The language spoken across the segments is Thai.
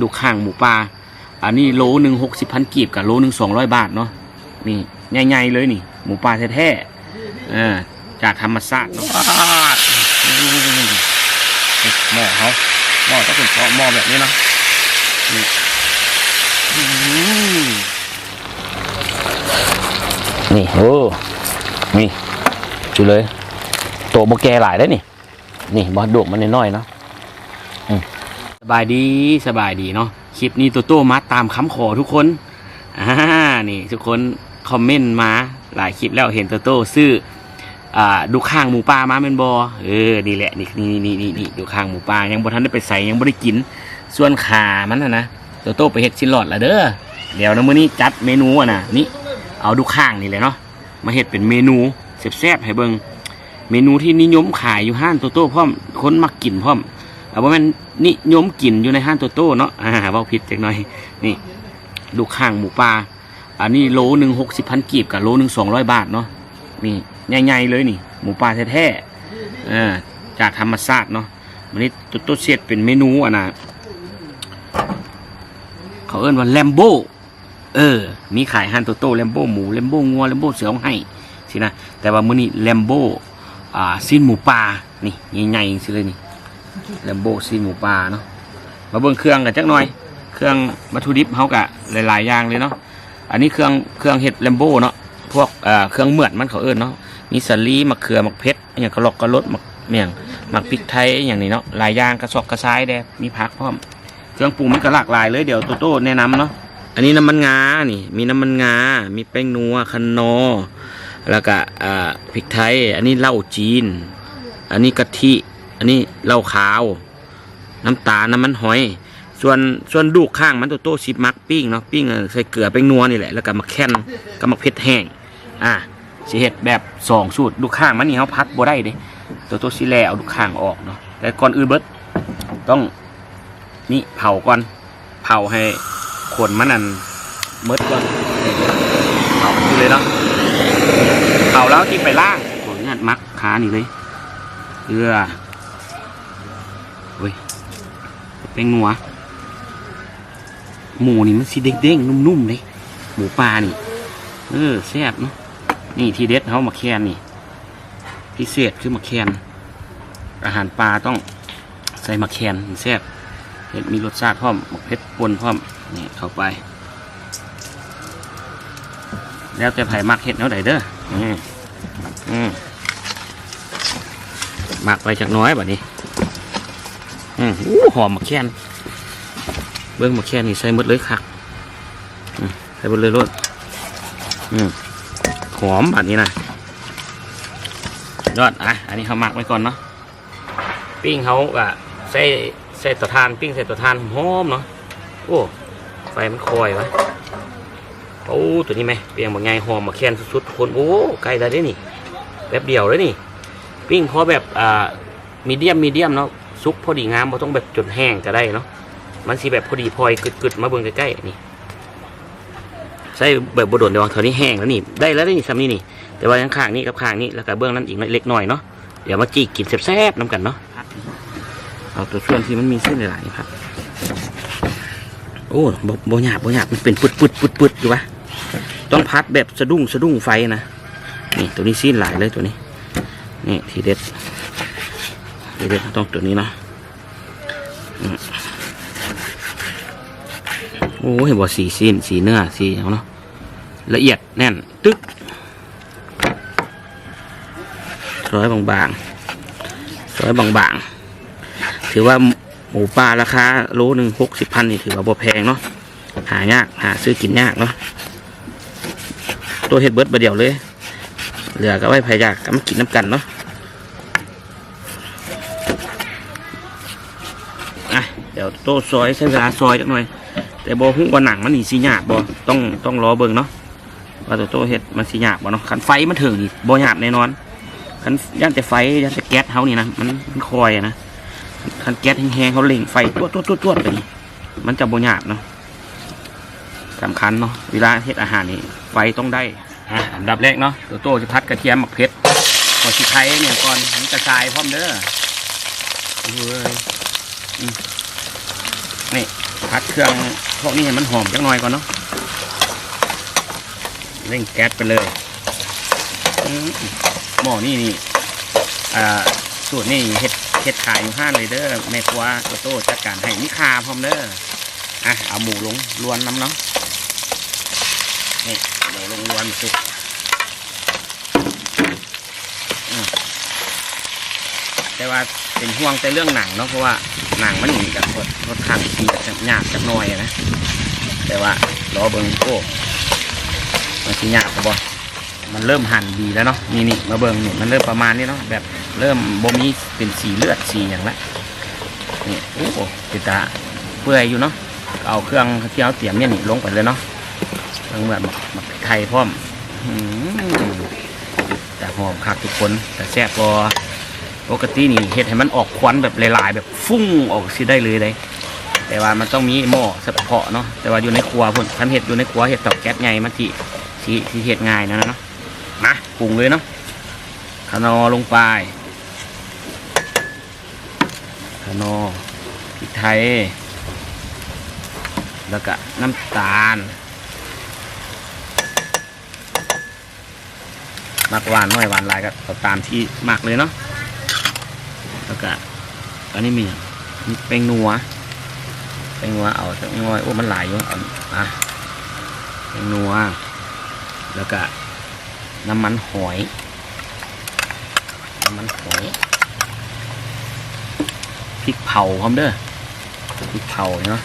ดูข้างหมูปลาอันนี้โลหนึ่งหกสิบพันกีบกับโลหนึ่งสองร้อยบาทเนาะนี่ใหญ่ๆเลยนี่ หมูปลาแท้ๆอ่าจากธรรมชาติเนาะอืมหม้อเขาหม้อต้องเป็นหม้อแบบนี้เนาะนี่นี่โอ้นี่จุเลย โตโบแกหลายได้นี่ นี่บอดดกมันน้อยๆเนาะ บายดีสบายดีเนาะคลิปนี้ตัวโตมาตามคำขอทุกคนอ่านี่ทุกคนคอมเมนต์มาหลายคลิปแล้วเห็นตัวโตซื้ออ่าดูข้างหมูป่ามาเป็นบอเออนี่แหละนี่นี่นี่นี่นี่ดูข้างหมูป่ายังบ่ทันได้ไปใส่ยังบ่ได้กิน ส่วนขามันนะนะตัวโตไปเฮ็ดชิ้นหลอดละเด้อเดี๋ยวนะมื้อนี้จัดเมนูอะนะนี่เอาดูข้างนี่เลยเนาะมาเฮ็ดเป็นเมนูแซ่บๆให้เบิ่งเมนูที่นิยมขายอยู่ห้านโตโต้พร้อมคนมักกินพร้อม เอาว่ามันนิยมกินอยู่ในห้านโตโต้เนาะอ่าว่าผิดจักหน่อย นี่ดูข้างหมูปลาอันนี้โลหนึ่งหกสิบพันกีบกับโลหนึ่งสองร้อยบาทเนาะนี่ใหญ่ๆเลยนี่ หมูปลาแท้ๆอ่าจากธรรมชาติเนาะวันนี้โตโต้เสียดเป็นเมนูอะนะเขาเอิ้นว่าแลมโบเออ มีขายฮันโตโต้แลมโบหมูแลมโบงัวแลมโบเสือเอาให้สินะ แต่ว่ามื้อนี้แลมโบอ่าซีนหมูป่านี่ใหญ่ๆสิเลยนี่ แลมโบซีหมูป่าเนาะมาเบิ่งเครื่องกันจักหน่อย เครื่องวัตถุดิบเขากะหลายๆอย่างเลยเนาะอันนี้เครื่องเครื่องเห็ดแลมโบเนาะพวกเครื่องเหมือนมันเขาเอิ้นเนาะมีสลีมะเขือมะเพ็ดอย่างกระลอกกระลดมะเมี่ยงมะพริกไทยอย่างนี้เนาะหลายอย่างกระสอบกระซ้ายแดมีผักพร้อม เครื่องปรุงมันก็หลากหลายเลยเดี๋ยวโตโต้แนะนำเนาะอันนี้น้ำมันงานี่ มีน้ำมันงา มีแป้งนัวคันนอ แล้วก็พริกไทย อันนี้เหล้าจีน อันนี้กะทิ อันนี้เหล้าขาว น้ำตาลน้ำมันหอย ส่วนส่วนดูกข้างมันโตโต้ชิปมักปิ้งเนาะปิ้งใส่เกลือแป้งนัวนี่แหละแล้วก็มาแค่นก็มาเผ็ดแห้งอะสิเฮ็ดแบบสองสูตรดูกข้างมันนี่เขาพัดบ่ได้เด้โตโต้สิแลเอาดูกข้างออกเนาะแต่ก่อนอื่นเบิดต้องนี่เผาก่อนเผาให้ขนมันนั่นเมดก่อนเผาเลยเนาะเผาแล้วที่ไปล่างโอ้ยงัดมักขานี่เลยเกลือเฮ้ย เป็นงัว หมูนี่มันสีเด้งๆนุ่มๆเลยหมูปลานี่ เออแซ่บเนาะนี่ทีเด็ดเขามาแคนนี่พิเศษคือมาแคนอาหารปลาต้องใส่มาแคนแซ่บเห็ดมีรสชาติพร้อมหมกเผ็ดปนพร้อมนี่เข้าไป แล้วแต่ไผ่มักเห็ดแนวใดเด้ออืมอืมมักไปจากน้อยแบบนี้ อืมอู้หอมมะแคนเบิ้งมะแคนนี่ใส่หมดเลยคักใส่หมดเลยรสอืมหอมแบบนี้นะยอดอะอันนี้เขาหมักไว้ก่อนเนาะปิ้งเขาอะใส่ใส่ตัวทานปิ้งใส่ตัวทานหอมเนาะโอ้ไฟมันคอยวะโอ้ตัวนี้ไหมเปียงบางไงหอมมาแคนสุดๆคนโอ้ใกล้ได้วเด้นี่แป๊บเดียวเลยนี่ ปิ้งพอแบบอ่ามีเดียมมีเดียมเนาะ ซุกพอดีงามเราต้องแบบจนแห้งก็ได้เนาะมันสีแบบพอดีพลอยกึดๆมาเบิ่งใกล้ๆนี่ใส่แบบบดดเดี๋ยวเท่านี้แห้งแล้วนี่ได้แล้วนี่ซ้ำนี่นี่ แต่ว่ายังข้างนี้กับข้างนี้แล้วก็เบื้องนั้นอีกเล็กน้อยเนาะเดี๋ยวมาจีกินแซ่บๆน้ำกันเนาะเอาตัวส่วนที่มันมีเส้นหลายๆครับโอ้บบหยาบบหยาบมันเป็นปุดปุดปุดปุดอยู่วะต้องพัดแบบสะดุ้งสะดุ้งไฟนะนี่ตัวนี้ซีนหลายเลยตัวนี้นี่ทีเด็ด เด็ดต้องตัวนี้นะโอ้เห็นบ่สีซีนสีเนื้อสีเอาเนาะละเอียดแน่น ตึ๊กร้อยบางๆร้อยบางๆ ถือว่าหมูปลาราคาโลหนึ่งหกสิบพันนี่ถือว่าบ่แพงเนาะหายาก หาซื้อกินยากเนาะตัวเห็ดเบิร์ดประเดียวเลย เหลือก็ไว้พายากก็มากินน้ำกันเนาะเดี๋ยว โต้ซอยใช้เวลาซอยจักหน่อย แต่บอหุ้งว่าหนังมันนี่สีหยาบบอต้องต้องรอเบิ่งเนาะว่าตัวโต้เห็ดมันสีหยาบบ่เนาะคันไฟมันถึงนี่บอหยาบแน่นอนคันย่านแต่ไฟย่านแต่แก๊สเขานี่นะมันมันคอยนะคันแก๊สแห้งๆเขาเล่งไฟตัวตัวตัวตัวไปนี่มันจะบอหยาบเนาะสำคัญเนาะเวลาเฮ็ดอาหารนี่ไฟต้องได้อะอันดับแรกเนาะตัวโตจะพัดกระเทียมหมักเพชรก่อนสิไข่เนี่ยก่อนมันกระจายพร้อมเด้อเฮ้ย นี่พัดเครื่องพวกนี้ให้มันหอมจักหน่อยก่อนเนาะเร่งแก๊สไปเลยหม้อนี่นี่อ่าสูตรนี่เฮ็ดเฮ็ดขายอยู่ห้านเลยเด้อแม่ครัวโตโต้จัดการให้มีคาพร้อมเด้ออะเอาหมูลงลวนน้ำเนาะนี่หมูลงลวนสุกแต่ว่า เป็นห่วงแต่เรื่องหนังเนาะเพราะว่าหนังมันหนีกับรถรถขังทีจะยากจักหน่อยนะแต่ว่ารอเบิ่งโอ้มันสิยากกบ่มันเริ่มหั่นดีแล้วเนาะนี่นี่มาเบิ่งนี่มันเริ่มประมาณนี้เนาะแบบเริ่มบ่มีเป็นสีเลือดสีอย่างละนี่โอ้ติดตาเปื่อยอยู่เนาะเอาเครื่องเคี่ยวเตรียมเนี่ยนี่ลงไปเลยเนาะเครื่องแบบมักไทยพร้อมอืมแต่หอมคักทุกคนแต่แซ่บพอ ปกตินี่เห็ดให้มันออกควันแบบหลายๆ แบบฟุ้งออกสิได้เลยเลยแต่ว่ามันต้องมีหม้อเฉพาะเนาะแต่ว่าอยู่ในครัวพุ่นทำเห็ดอยู่ในครัวเห็ดเตาแก๊สไงมันที่ที่ที่เห็ดง่ายนะเนาะมาปรุงเลยเนาะขนอลงไปขนอพริกไทย แล้วก็น้ำตาลมักหวานน้อยหวานลายก็ตามที่มักเลยเนาะ แล้วก็อันนี้มีอย่งมีแป้งนัวแป้งนัวเอาสักน้อยโอ้มันหลายอยู่เอาอะแป้งนัวแล้วก็น้ำมันหอยน้ำมันหอยพริกเผาพร้อมเด้อพริกเผาเนาะ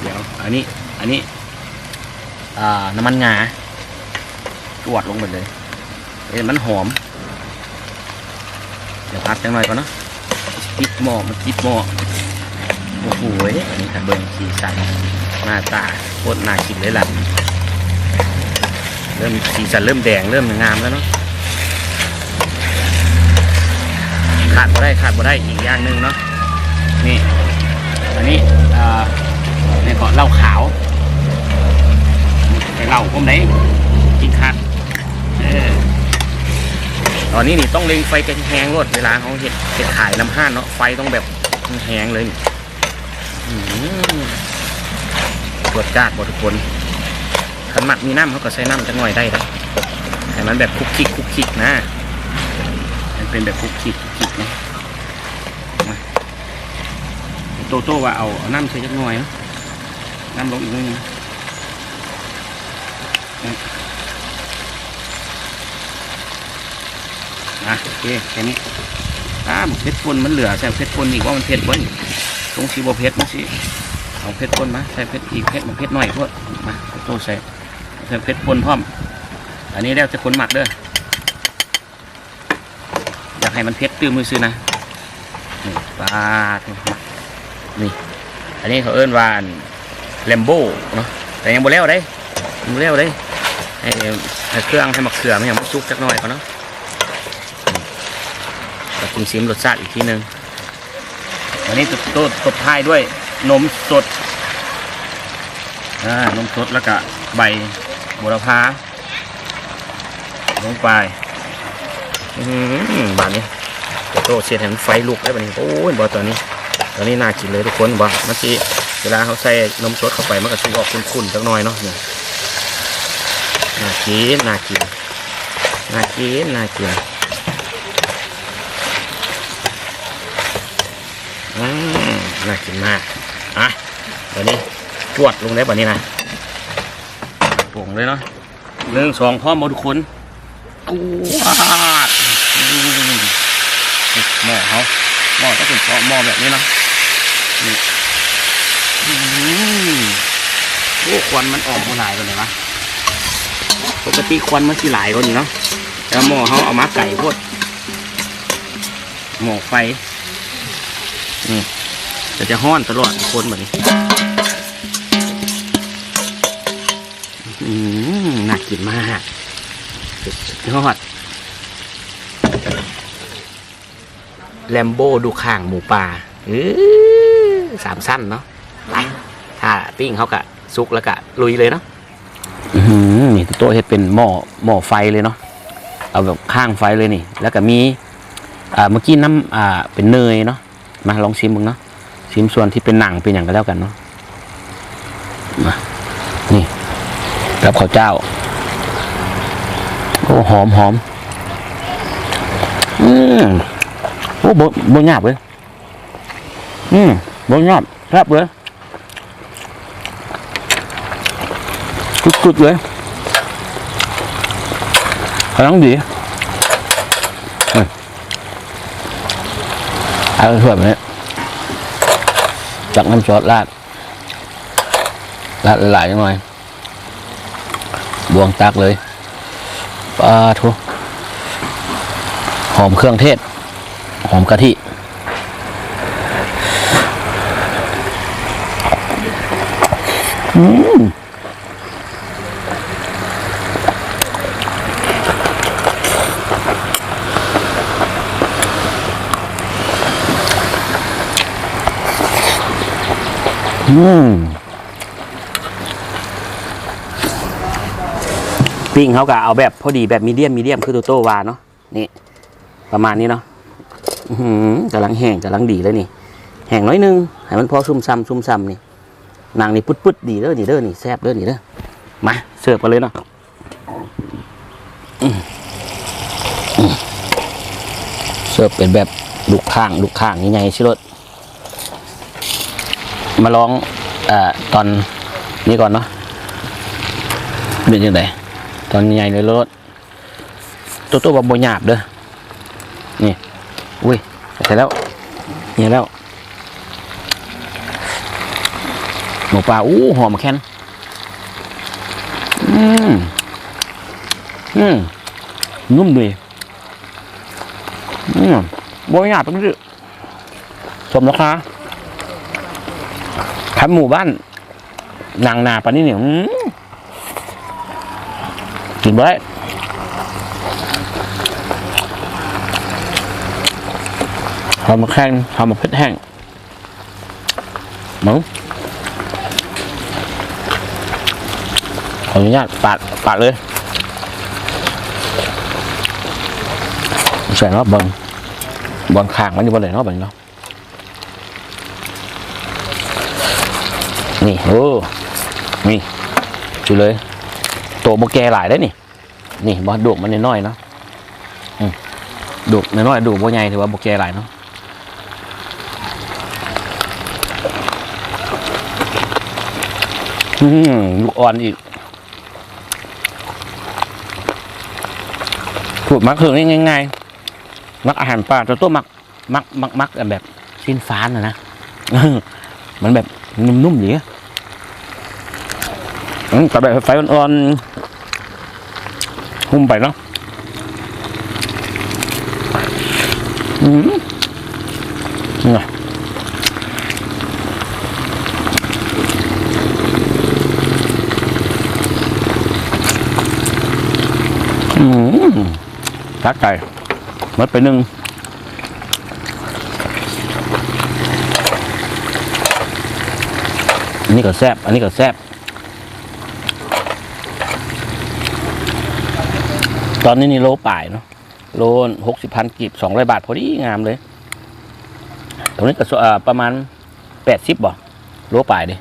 เดี๋ยวอันนี้ อันนี้อ่าน้ำมันงาตรวดลงไปเลย เอ้มันหอม เดี๋ยวพักจังหน่อยก่อนเนาะติดหม้อมันติดหม้อโอ้โหอันนี้ค่ะเบิ้งสีสันหน้าตาโคตรน่ากินเลยล่ะเริ่มสีสันเริ่มแดงเริ่มงามแล้วเนาะขาดบ่ได้ขาดบ่ได้อีกอย่างหนึ่งเนาะนี่อันนี้เอ่อนี่ก็เหล้าขาวไอเหล้าผมไหนกินขาดเออ ตอนนี้นี่ต้องเล็งไฟกันแหงรดเวลาเขาเห็ดเห็ดขายลำห้านเนาะไฟต้องแบบแหงเลยนี่อื้อหือตรวจจาดหมดทุกคนขันหมักมีน้ำเขาก็ใช้น้ำจังหน่อยได้ครับแต่มันแบบคุกคิกคุกคิกนะมันเป็นแบบคุกคิกคุกคิกนะโตโต้ว่าเอาน้ำใส่จักหน่อยนะน้ำลงอีกนิดนึง นะโอเคแค่นี้ตามเพชรปนมันเหลือใส่เพชรปนอีกว่ามันเพชรปนตรงสีบเพชรมาสิเอาเพชรปนมาใส่เพชรอีกเพชรมันเพชรหน่อยพวกมาโตใส่ใส่เพชรปนพร้อม อันนี้แล้วจะคนหมักเด้ออยากให้มันเพชรตื้มมือซื้อนะนี่ปลานี่อันนี้เขาเอิ้นว่าแลมโบ้เนาะแต่ยังบ่แล้วได้ยังบ่แล้วได้ให้เครื่องให้หมักเขือมันยังมันสุกจักหน่อยก่อนเนาะ เราปรุงชิมรสชาติอีกทีหนึ่งวันนี้ตบตบตบท้ายด้วยนมสดอ่านมสดแล้วก็ใบบัวพาลงไปอืมบานนี้โตโตเสียดเห็นไฟลุกได้บานนี้โอ้ยบอตัวนี้ตัวนี้น่ากินเลยทุกคนบอเมื่อกี้เวลาเขาใส่นมสดเข้าไปมันก็จะออกขุ่นๆจักหน่อยเนาะนี่น่ากินน่ากินน่ากินน่ากิน อืม น่ากินมากอะเดี๋ยวนี้จวดลงได้ป่ะนี้นะโป่งเลยเนาะเรื่องสองพ่อมาทุกคนตวดหม้อเขาหม้อต้องเป็นหม้อแบบนี้เนาะนี่อืมโอ้ควันมันออกมาหลายกว่าไหนวะปกติควันมันสิหลายกว่านี้เนาะแต่หม้อเขาเอามาไก่พวดหม้อไฟนี่ แต่จะห้อนตลอดคนแบบนี้น่ากินมากสุดยอดแลมโบ้ดูข้างหมูป่าเออสามสั้นเนาะไปถ้าปิ้งเขากะซุกแล้วกะลุยเลยเนาะนี่ตัวเห็ดเป็นหม้อหม้อไฟเลยเนาะเอาแบบข้างไฟเลยนี่ แล้วก็มี อ่าเมื่อกี้น้ำอ่าเป็นเนยเนาะมาลองชิมมึงเนาะ ชิ้มส่วนที่เป็นหนังเป็นอย่างก็แล้วกันเนาะมานี่กับข้าวเจ้าโอ้หอมหอมอืมโอ้โบโบหยาบเลยอืมโบหยาบแซ่บเลยกุดๆเลยกำลังดีอืมเอาไปส่วนนี้ จากน้ำซอสราดราดหลายหน่อย บวงตักเลยปลาทุหอมเครื่องเทศ หอมกะทิอืม ปิ้งเขาก็เอาแบบพอดีแบบมีเดียมมีเดียมคือโตโต้วาเนาะนี่ ประมาณนี้เนาะกำลังแห้งกำลังดีเลยนี่ แห้งน้อยนึงให้มันพอซุ่มซ้ำซุ่มซ้ำนี่นางนี่ปุ๊ดปุ๊ดดีเด้อนี่เด้อนี่แซ่บเด้อนี่เด้อมาเสิร์ฟมาเลยเนาะเสิร์ฟเป็นแบบลูกข้างลูกข้างยังไงชิรส มาลองอตอนนี้ก่อนเนาะเป็นยังไงตอนใหญ่เลยรถตัวตัวบหยาบเด้อนี่อุ้ยเสร็จแล้วนี่แล้วหมูปลาอู้หอมแค้นอืมอืมนุ่มดีอืมบหยาบเป็นสิสมราคา ทำหมู่บ้าน นางนาปานนี้เนี่ยกินได้ทำมาแข้งทำมาเผ็ดแห้งมึงขออนุญาตปาดปาดเลยใส่เนาะบอลบอลข้างมันอยู่บนไหนเนาะบอลเนาะ นี่โอ้นี่จุเลย ตัวโบแกหลายได้นี่ นี่บอดูกมันน้อยๆเนาะดูกน้อยๆดูกโบใหญ่ถือว่าโบแกหลายเนาะอืมลูกอ่อนอีกถูกมักคือง่ายๆมักอาหารป่าตัวตัวมักมักมักมักแบบชิ้นฟ้านะนะมันแบบ นุ่มๆดีอะอืมแต่แบบไฟอ่อนๆหุ้มไปเนาะอืมนี่ไงอืมตักไก่มัดไปหนึ่ง อันนี้ก็แซบอันนี้ก็แซบตอนนี้นี่โลป่ายเนาะโลหกสิบพันกีบสองร้อยบาทพอดีงามเลย ตรงนี้ก็ประมาณแปดสิบบ่โลป่ายดิ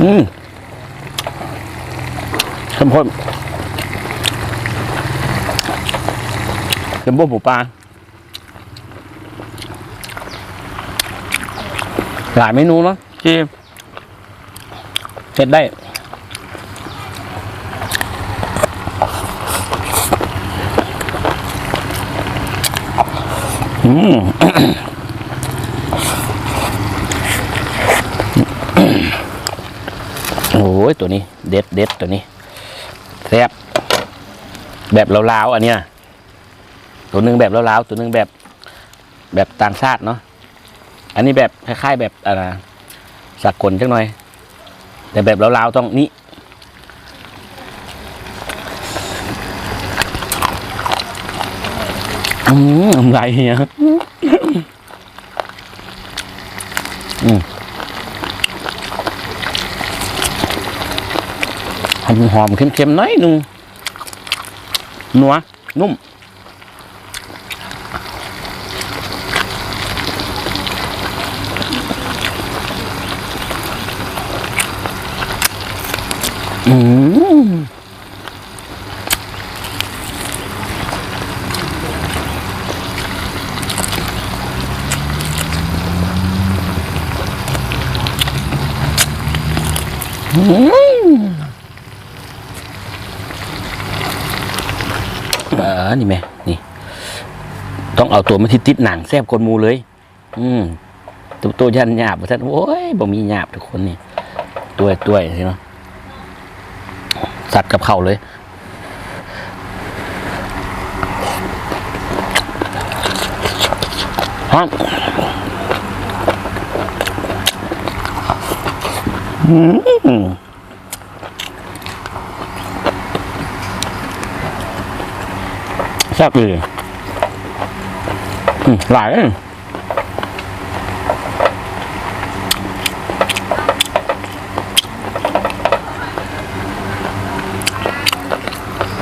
อืมเข้มข้นเป็นพวกหมูปลา หลายเมนูเนาะที่เสร็จได้อืมโอ้ยตัวนี้ เด็ดเด็ดตัวนี้แซ่บแบบลาวๆอันเนี้ยตัวหนึ่งแบบลาวๆตัวหนึ่งแบบ แบบต่างชาติเนาะ อันนี้แบบคล้ายๆแบบอะไรสากลจังหน่อย แต่แบบลาวๆต้องนี้อืมน้ำลายเฮียอืมหอมๆเค็มๆน้อยนึงนัวนุ่ม อืมเออนี่แม่นี่ ต้องเอาตัวมาที่ติดหนังแซบกนมูเลย อืมตัวตัวยันหยาบท่านโอ้ยบ่มีหยาบทุกคนนี่ตัวตัวใช่ไหม สัตว์กับเขาเลย ฮะอืมแซ่บเลยอืมหลายเลย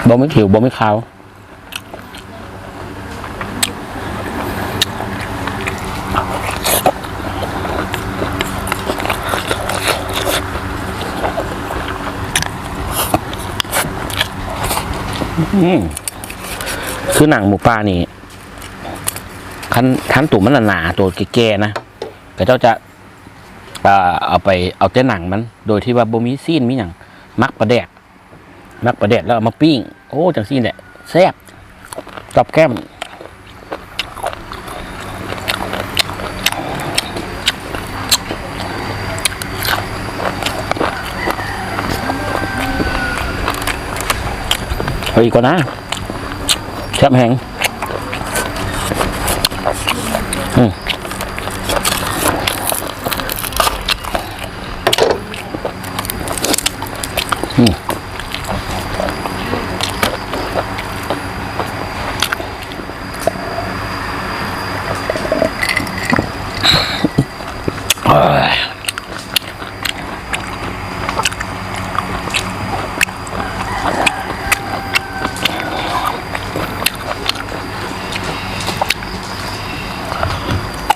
บ่ไม่ขิวบ่ไม่ขาวอืมคือหนังหมูป่านี่คันคันตุ่มมันหนาๆตัวแก่ๆนะแต่เจ้าจะเอาไปเอาแต่หนังมัน โดยที่ว่าบ่มีซีนมีอย่างมักประแดก มักประเด็ดแล้วมาปิ้ง โอ้จังซี่แหละแซ่บกับแก้มเฮ้ยก่อนนะแซ่บแหงอืมอืมเอ้ย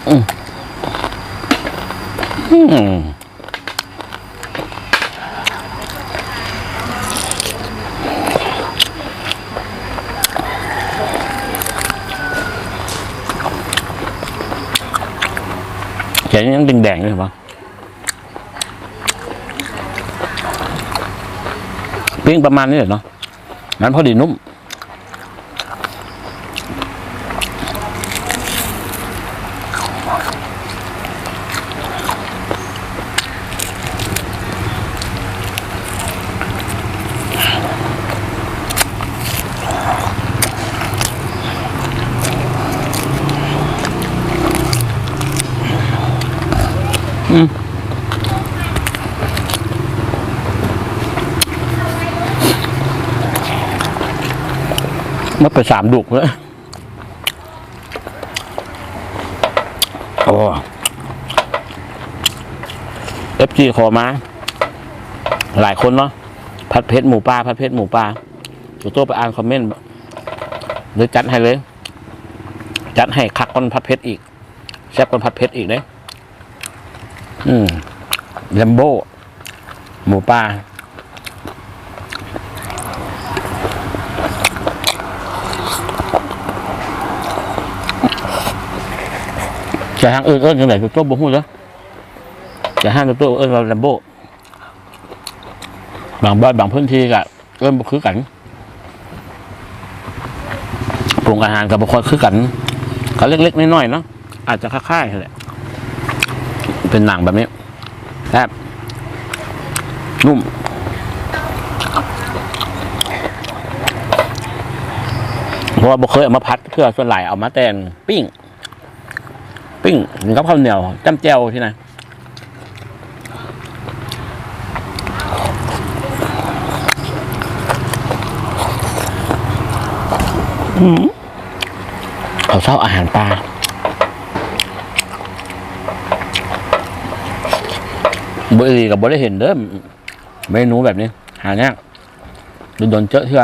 อืมแกยังแดงๆอยู่ เหรอปะปิ้งประมาณนี้เหรอเนาะนั้นพอดีนุ่ม สามดุกแล้วโอ้เอฟจีขอมา หลายคนเนาะพัดเพชรหมูปลาพัดเพชรหมูปลาจุโต้ไปอ่านคอมเมนต์หรือจัดให้เลย จัดให้คักคนพัดเพชรอีกแซ่บคนพัดเพชรอีกเด้อืมแลมโบ้หมูปลา จะห้างเอิ้นเอิ้นยังไงตัวบ่ฮู้เด้อจะห้างตัวเอิ้นว่าแลมโบ้บางบ้านบางพื้นที่ก็เอิ้นบ่คือกันปรุงอาหารก็บ่ค่อยคือกันก็เล็กๆน้อยๆเนาะอาจจะคล้ายๆแหละเป็นหนังแบบนี้แซ่บนุ่มเพราะว่าบ่เคยเอามาพัดเพื่อส่วนหลายเอามาแต่งปิ้ง ปิ้งหนึ่งกับข้าวเหนียวจ้ำแจ่วที่ไหนอืมเขาเศร้าอาหารปลาบุรีกับบได้เห็นเด้อเมนูแบบนี้ หายากโดนเจอเชื่อ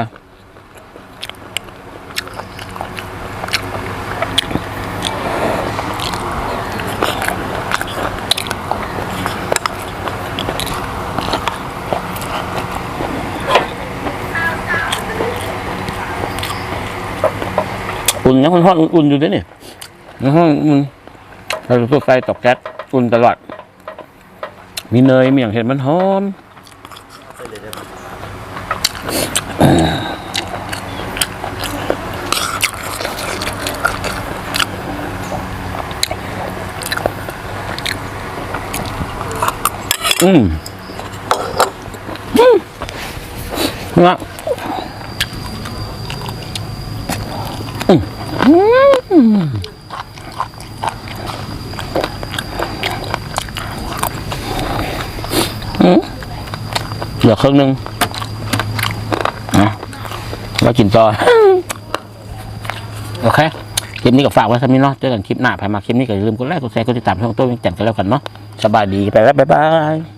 ยังห้อนๆอุ่นๆอยู่ด้วยนี่ยังห้อนอุ่นเราตัวไก่ตอกแก๊สอุ่นตลอด มีเนยมีอย่างเห็นมันหอมอืมอืมนะอืมอืมอืม เหลือครึ่งหนึ่งนะแล้วกินต่อ โอเค คลิปนี้ก็ฝากไว้สักนิดเนาะ เจอกันคลิปหน้าใครมาคลิปนี้ก็อย่าลืมกดไลค์ กดแชร์ กดติดตามช่องโต้ววียงจันกันแล้วกันเนาะ สบายดีไปแล้ว บ๊ายบาย